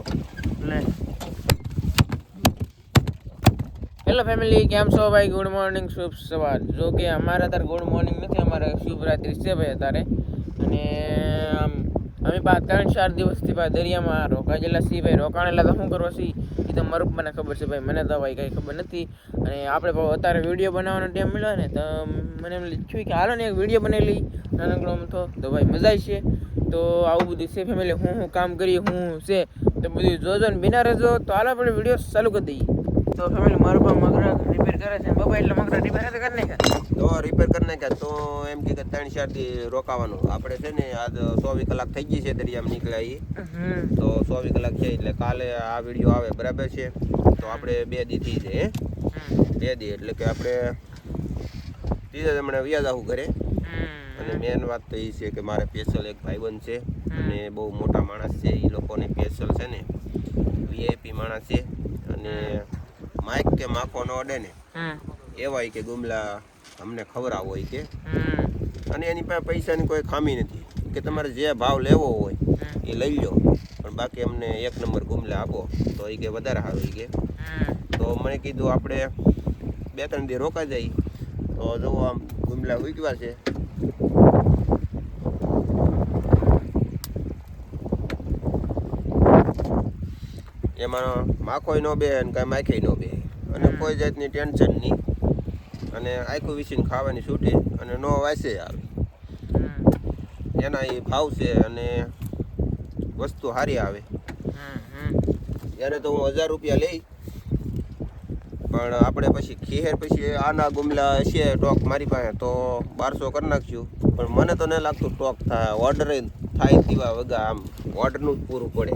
લે. Hello family કેમ છો ભાઈ? ગુડ મોર્નિંગ શુભ સવાર. જો કે અમારે અત્યારે ગુડ મોર્નિંગ નથી, અમારે શુભ રાત્રિ છે ભાઈ અત્યારે. અને આમ, અમે પાંચ ત્રણ ચાર દિવસથી ભાઈ દરિયામાં રોકાયેલા છીએ ભાઈ. રોકાણેલા તો શું કરવા છીએ? એ તો મારું મને ખબર છે ભાઈ. મને તો ભાઈ કંઈ ખબર નથી. અને આપણે અત્યારે વીડિયો બનાવવાનો ટાઈમ મળ્યો ને, તો મને એમ થયું કે હાલો ને એક વીડિયો બનાવી લઈ નાનકડો તો ભાઈ મજા છે. તો આવું બધું છે ફેમિલી હું હું કામ કરીએ? હું છે? તો બધું જોજો ને બિના રહેજો તો હાલ આપણે વીડિયો ચાલુ કરી દઈએ. તો ફેમિલી મારું પણ મગરા રિપેર કરે છે. બાબા એટલે મગરા રિપેર કરી નાખ્યા? તો રિપેર કરી નાખ્યા. તો એમ કે ત્રણ ચારથી રોકાવાનું. આપણે છે ને આજ ચોવીસ કલાક થઈ ગઈ છે દરિયામાં નીકળ્યા એ હમ. તો ચોવીસ કલાક છે એટલે કાલે આ વીડિયો આવે બરાબર છે? તો આપણે બે દી થઈ છે બે દી એટલે કે આપણે ત્રીજા જમણે વ્યાજ આવું ઘરે. અને મેન વાત તો એ છે કે મારે સ્પેશિયલ એક ભાઈબંધ છે અને બહુ મોટા માણસ છે એ લોકોને સ્પેશિયલ છે ને વીઆઈપી માણસ છે. અને માઇક કે માખો ન અડે ને હમ. એવા કે ગુમલા અમને ખવડાવો હોય કે. અને એની પાસે પૈસાની કોઈ ખામી નથી. કે તમારે જે ભાવ લેવો હોય એ લઈ લો પણ બાકી અમને એક નંબર ગુમલા આપો તો એ કે વધારે સારું કે. તો મને કીધું આપણે બે ત્રણ દી રોકા જઈ તો જો આમ ગુમલા ઉગવા છે એમાં માખોય નો બે અને કાંઈ માખી નો બે. અને કોઈ જાતની ટેન્શન નહીં. અને આખું વિસીને ખાવાની છૂટી અને નો વાસે આવે. એના એ ભાવ છે અને વસ્તુ સારી આવે. હમ ત્યારે તો હું હજાર રૂપિયા લઈ પણ આપણે પછી ખીહેર પછી આના ગુમલા છે ટોક મારી પાસે તો બારસો કરી નાખ્યું પણ મને તો નહીં લાગતું ટોક થાય. ઓર્ડર થાય તેવા વગા આમ. ઓર્ડરનું જ પૂરું પડે.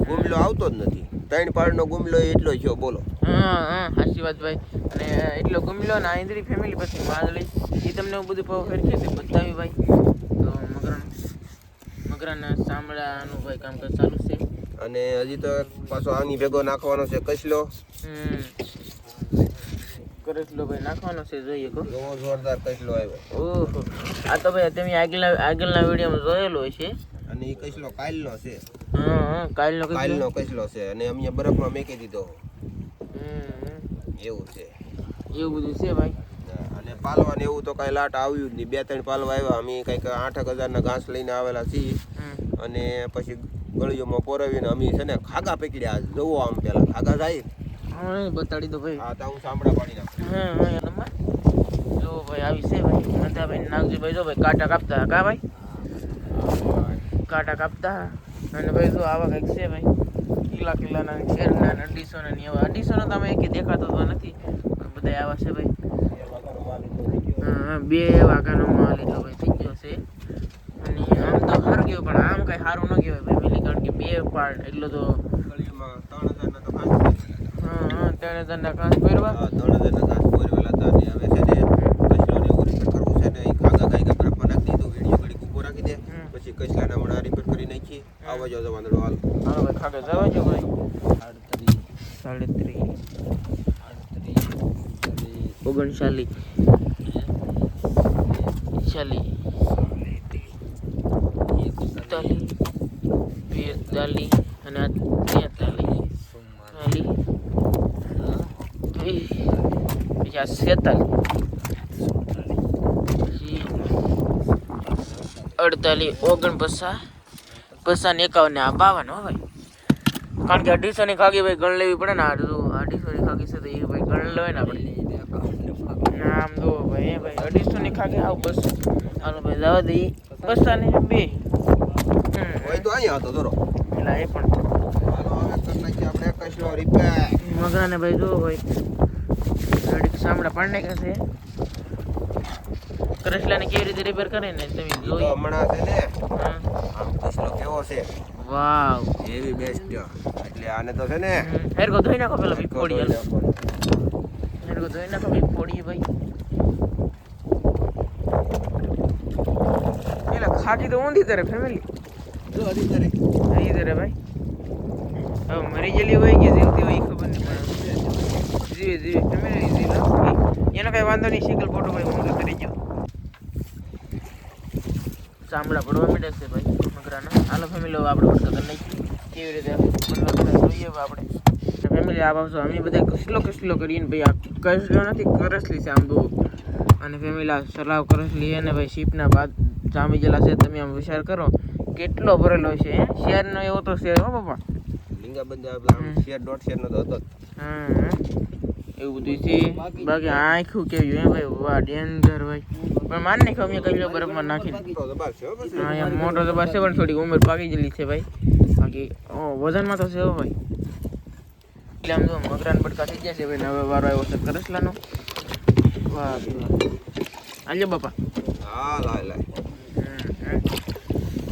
ગુમલો આવતો જ નથી. ત્રણ પાડનો ગુમલો એટલો થયો બોલો. હા હા સાચી વાત ભાઈ. અને એટલો ગુમલો ને આંધળી ફેમિલી પછી માદળી એ તમને હું બધું ભાવ ફેરખી હતી બતાવી ભાઈ. તો મગરણ મગરાના સાંભળાનું ભાઈ કામકાજ ચાલુ છે. અને હજી તો પાછો આની ભેગો નાખવાનો છે કસલો. હમ. ભાઈ નાખવાનો છે જોઈએ કો એવો જોરદાર કસલો આવ્યો. ઓહો. આ તો ભાઈ તમે આગલા આગળના વિડીયોમાં જોયેલો છે. અને એ કસલો કાલનો છે. હા હા કાલનો કાલનો કસલો છે અને અમે બરફમાં મેકી દીધો. હમ એવું છે. એવું બધું છે ભાઈ? અને પાલવા ને એવું તો કઈ લાટ આવ્યું જ નહીં. બે ત્રણ પાલવા આવ્યા. અમે કંઈક આઠ હજારના ઘાસ લઈને આવેલા છીએ. અને પછી ગળીઓમાં પોરવીને અમે છે ને ખાગા પકડ્યા જવો આમ પેલા ખાગા જાય. હા બતાડી દો ભાઈ. હા તો હું સાંભળા પાડી નાખું. હા હા એનામાં જો ભાઈ આવી છે ભાઈ. મતા ભાઈ નાગજી ભાઈ જો ભાઈ કાંટા કાપતા કા ભાઈ? કાંટા કાપતા અને ભાઈ જો આવા કંઈક છે ભાઈ. કિલ્લા કિલ્લાના શેરના ને અઢીસોના ને એવા. અઢીસોના તમે એક દેખાતો તો નથી પણ બધા આવા છે ભાઈ. હા હા બે વાગ્યાનો માલ લીધો ભાઈ થઈ ગયો છે. અને આમ તો સારું ગયો પણ આમ કઈ સારું ન કહેવાય ભાઈ. પેલી કારણ કે બે પાર્ટ એટલો તો ગળીઓમાં ત્રણ હજારના તો ઘાસ પોરવેલા ત્રણ હજારના કાંસ પહેરવા હતા. હા ત્રણ હજારના ઘાસ પોરવેલા હતા અને હવે છે ને કચરો ને એવું રિપેર કરવું છે ને એ ખાગા ગાય બરફમાં નાખી દીધું વીડિયો ઘડી ઊભો રાખી દે. પછી કચલાના વડા રિપેર કરી નાખી આવવા જાવ વાંદડો હાલ. હાલો ભાઈ ખાગે જવા જો ભાઈ. સાડત્રીસ. ઓગણચાલી ચાલી એકતાલી બેતાલી અને આ તેતાલીસ આ સેતાલીસ અડતાલીસ ઓગણપચાસ પચાસ ને એકાવન આ બાવન હો ભાઈ કારણ કે અઢીસો ની ખાગી ભાઈ ગણ લેવી પડે ને અઢીસો ની ખાગી છે તો એ ભાઈ ગણ લેવાય ને આપણે આમ જો ભાઈ એ ભાઈ અઢીસો ની ખાગી આવ બસ હાલો ભાઈ જવા દઈ બસા ને બે હોય તો અહીંયા હતો ધરો એટલે એ પણ કરી નાખીએ આપણે રિપેર મગરાને ભાઈ જોવો ભાઈ ગાડી સાંભળા પાડ નાખ્યા છે. કરસલાને કેવી રીતે રિપેર કરે ને તમે જોઈ. હમણાં છે ને. આમ કચલો કેવો છે. વાવ. એવી બેસ્ટ એટલે આને તો છે ને હેરકો ધોઈ નાખો પેલા. નાખવાનો. હેરકો ધોઈ નાખો ફોડીએ ભાઈ. પેલા ખાકી તો ઊંધી તરે ફેમિલી જો હજી તારે. અહીં તરે ભાઈ. હવે મરી ગયેલી હોય કે જીવતી હોય એ ખબર નહીં પણ જીવે જીવે. ફેમિલી જીવે એનો કઈ વાંધો નહીં સિંગલ ફોટો ભાઈ હું કરી ગયો ચામડા પડવા માંડ્યા છે ભાઈ, મગરાના. હાલો ફેમિલી આપણે વરસાદ કરી કેવી રીતે જોઈએ આપણે. ફેમિલી આ બાબતો અમે બધા કસલો કસલો કરીને ભાઈ આ કસલો નથી કરસલી છે આમ બહુ. અને ફેમિલી આ સલાવ કરસલી છે ને ભાઈ શીપના બાદ જામી ગયેલા છે, તમે આમ વિચાર કરો. કેટલો ભરેલો છે શેરનો એવો તો શેર હો બાપા. લીંગા બંધ શેર દોઢ શેર નો તો હતો એવું બધું છે. બાકી આખું કેવું હે ભાઈ? વાહ ડેન્જર ભાઈ. પણ માન નહીં અમે કઈ તો દબાવ છે હો એમ મોટો તો પાસે પણ થોડી ઉંમર પાકી ગયેલી છે ભાઈ. બાકી ઓ વજનમાં તો છે ભાઈ. એટલે આમ જો મગરાન બટકા થઈ ગયા છે ભાઈ હવે વારો આવ્યો છે કરસલાનો. વાહ આલ્યો બાપા. હા લાય લાય. હમ.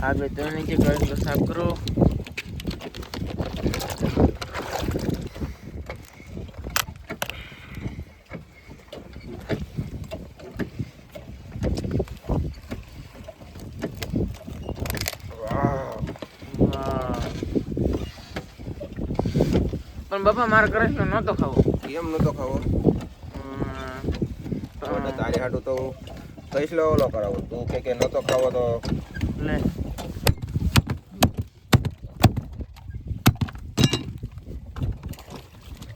ભાઈ તમે નીચે કરસલો સાફ કરો વાહ. વાહ. પણ બાપા મારે કરસલો નહોતો ખાવો. કેમ નતો ખાવો. તારી હાટું તો ફૈસલો ઓલો કરાવો. તું કે કે નતો ખાવો તો લે.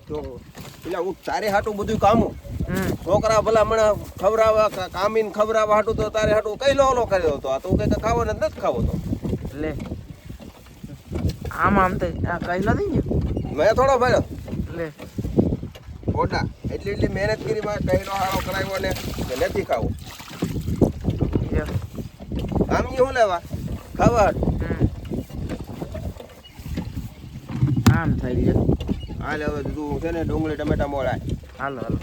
તો પેલા હું તારે હાટું બધું કામું? છોકરા ભલા મને ખવરાવા કામીન ખવડાવવા હાટું તો તારે હાટું કઈ લો કર્યો હતો? આ તું કે ખાવો ને નથી ખાવો તો. લે. આમ આમ તો આ કઈ નથી ગયો મેં થોડો ભાઈ. લે. ખોટા એટલી એટલી મહેનત કરી માં કઈ નો હારો કરાવ્યો ને નથી ખાવું. આમ હું લેવા? ખાવા આમ થઈ ગયો હાલ હવે તું છે ને ડુંગળી ટમેટા મોળાય. હાલો હાલો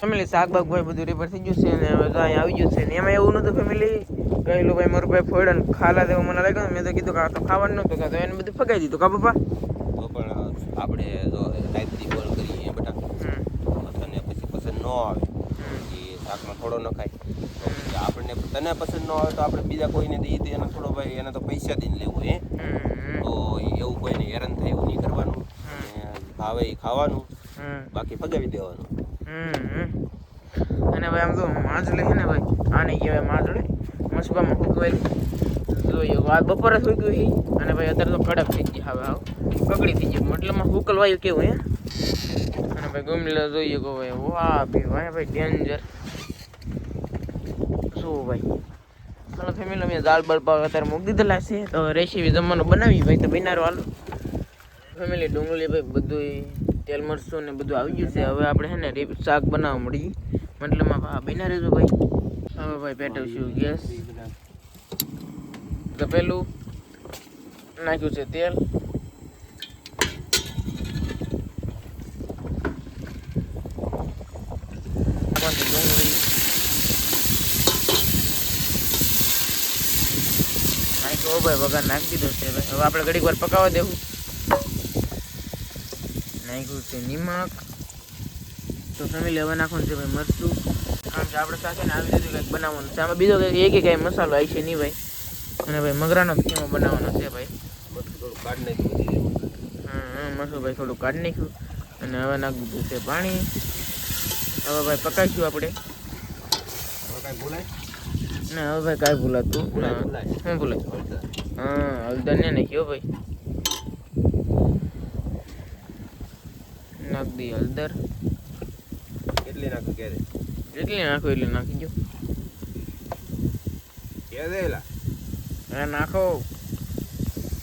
ફેમિલી શાક બાગ ભાઈ બધું રેપર થઈ ગયું છે ને હવે તો અહીંયા આવી ગયું છે ને એમાં એવું નતું ફેમિલી કહેલું ભાઈ મારું ભાઈ ફોડ્યો ને ખાલા દેવું મને લાગ્યું મેં તો કીધું કે આ તો ખાવાનું નહોતું કાં તો એને બધું ફગાઈ દીધું. કા પપ્પા? આપણે જો ટાઈપથી બોલ કરીએ બેટા તને પછી પસંદ ન આવે એ શાકમાં થોડો ન ખાય. આપણને તને પસંદ ન આવે તો આપણે બીજા કોઈને દઈએ તો એને થોડો ભાઈ એને તો પૈસા દઈને લેવું હે. હમ. તો એવું કોઈને હેરાન થાય એવું નહીં કરવાનું. ભાવે એ ખાવાનું. બાકી ફગાવી દેવાનું. અને ભાઈ આમ તો માછલી છે ને ભાઈ આને કહેવાય માછલી મસબામાં હુકવેલી જોઈએ બપોરે સૂક્યું છે. અને ભાઈ અત્યારે તો કડક થઈ ગઈ હવે હાવ કકડી થઈ ગઈ મતલબમાં હુકલવાયું કેવું, હે? અને ભાઈ ગમલે જોઈએ કહો ભાઈ, વાહ ભાઈ વાહ ભાઈ ડેન્જર શું ભાઈ? ચાલો ફેમિલી મેં દાળ, બાળ પાવ અત્યારે મૂકી દીધેલા છે. તો રેસીપી જમવાનું બનાવી ભાઈ, તો બનારો હાલો. ફેમિલી ડુંગળી ભાઈ બધું તેલ, મરચું ને બધું આવી ગયું છે. હવે આપણે છે ને શાક બનાવવા મળી. મતલબમાં હા બના રહેજો ભાઈ. હવે ભાઈ પેટવશું ગેસ. તો પેલું નાખ્યું છે તેલ આમાંથી ડુંગળી નાખ્યો ભાઈ વગર નાખી દીધો છે. ભાઈ હવે આપણે ઘડીક વાર પકાવવા દેવું. નાખ્યું છે નિમક. તો ફેમિલી લેવા નાખવાનું છે ભાઈ મરચું. કારણ કે આપણે સાથે ને આવી રીતે કંઈક બનાવવાનું છે. આમાં બીજો કંઈક એક કંઈ મસાલો આવી છે નહીં ભાઈ. અને ભાઈ મગરાનો કીમો બનાવવાનો છે ભાઈ? મસું ભાઈ થોડું કાઢી નાખ્યું. અને હવે નાખી દીધું છે પાણી. હવે ભાઈ પકાવીશું આપણે. હવે કાંઈ ભૂલાય? ને હવે ભાઈ કાંઈ ભૂલાતું. શું ભૂલાય. હા હળદર ને નાખ્યો ભાઈ નાખ દી હળદર કેટલી નાખું કે દે જેટલી નાખો એટલી નાખી દો કે દે એલા. હવે નાખો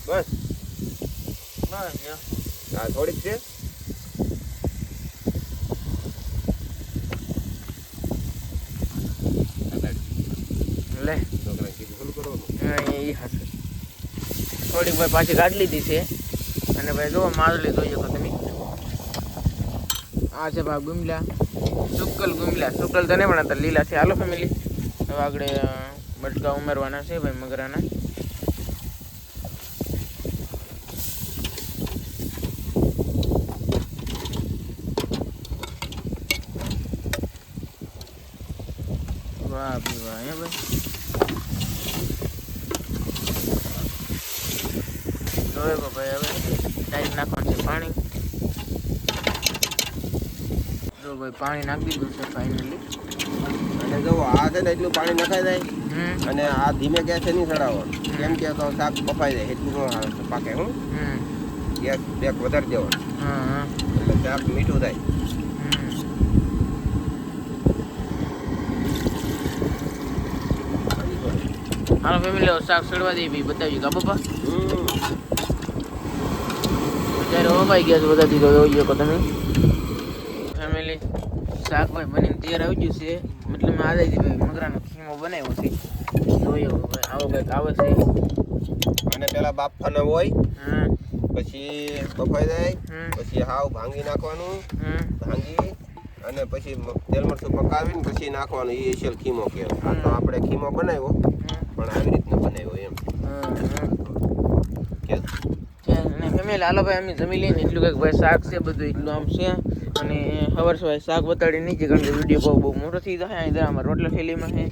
બસ. થોડીક છે લે. છોકરા કીધું થોડું કરવાનું હા, થોડીક ભાઈ પાછી કાઢી લીધી છે. અને ભાઈ જો માદલી જોઈ શકો તમે. આ છે ભાઈ ગુમલા. સુકલ ગુમલા. સુકલ તો નહીં પણ આ લીલા છે. હાલો ફેમિલી હવે આગળ બટકા ઉમેરવાના છે ભાઈ મગરાના. વાહ ભાઈ વાહ ભાઈ. જોયો ભાઈ હવે ડાયરેક્ટ નાખવાનું છે પાણી. જો ભાઈ પાણી નાખી દીધું છે ફાઇનલી અને જો આ છે ને એટલું પાણી નખાઈ જાય. અને આ ધીમે ગેસે નહીં ચડાવવાનું કેમ કે તો શાક બફાઈ જાય એટલું ન આવે પાકે હું. ગેસ બેક વધારી દેવાનું એટલે શાક મીઠું થાય હમ હાલો ફેમિલી શાક સડવા દે ભાઈ બતાવી કા પપ્પા? અત્યારે ઓમાઈ ગયા છે બધા દીધો. જોઈ શકો તમે. ફેમિલી શાક ભાઈ બનીને તૈયાર આવી ગયું છે. મતલબ આજે જ ભાઈ મગરાનો ખીમો બનાવ્યો છે. જોઈએ હવે આવો કંઈક આવે છે. અને પેલા બાફાના હોય પછી બફાઈ જાય પછી હાવ ભાંગી નાખવાનું ભાંગી અને પછી તેલ મરચું પકાવીને પછી નાખવાનું એ એશિયલ ખીમો કહેવાય. આ તો આપણે ખીમો બનાવ્યો. પણ આવી રીતના બનાવ્યો એમ. કે? ફેમિલી હાલો ભાઈ અમે જમી લઈને એટલું કંઈક ભાઈ શાક છે બધું એટલું આમ છે. અને ખબર છે શાક બતાડી નીચે કારણ કે વીડિયો બહુ બહુ મોટો થઈ જાય અહીં અમારા રોટલા થેલીમાં છે.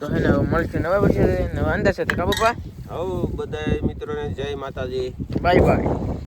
તો હે ને મળશે નવા પછી નવા અંદાજ. છે કા પપ્પા હવ બધા મિત્રોને જય માતાજી. Bye bye.